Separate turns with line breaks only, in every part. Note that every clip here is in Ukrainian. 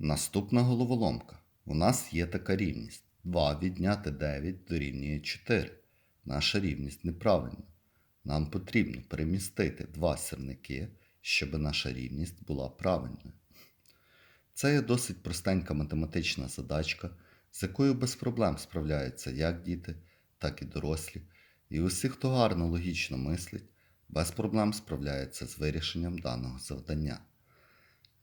Наступна головоломка. У нас є така рівність. 2 відняти 9 дорівнює 4. Наша рівність неправильна. Нам потрібно перемістити два сірники, щоб наша рівність була правильною. Це є досить простенька математична задачка, з якою без проблем справляються як діти, так і дорослі. І усі, хто гарно логічно мислить, без проблем справляється з вирішенням даного завдання.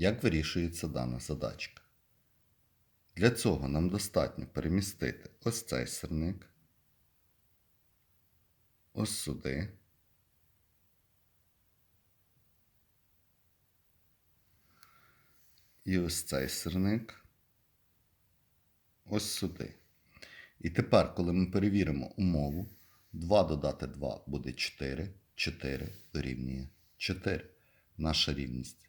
Як вирішується дана задачка? Для цього нам достатньо перемістити ось цей сирник, ось сюди. І ось цей сирник ось сюди. І тепер, коли ми перевіримо умову, 2 додати 2 буде 4, 4 дорівнює 4. Наша рівність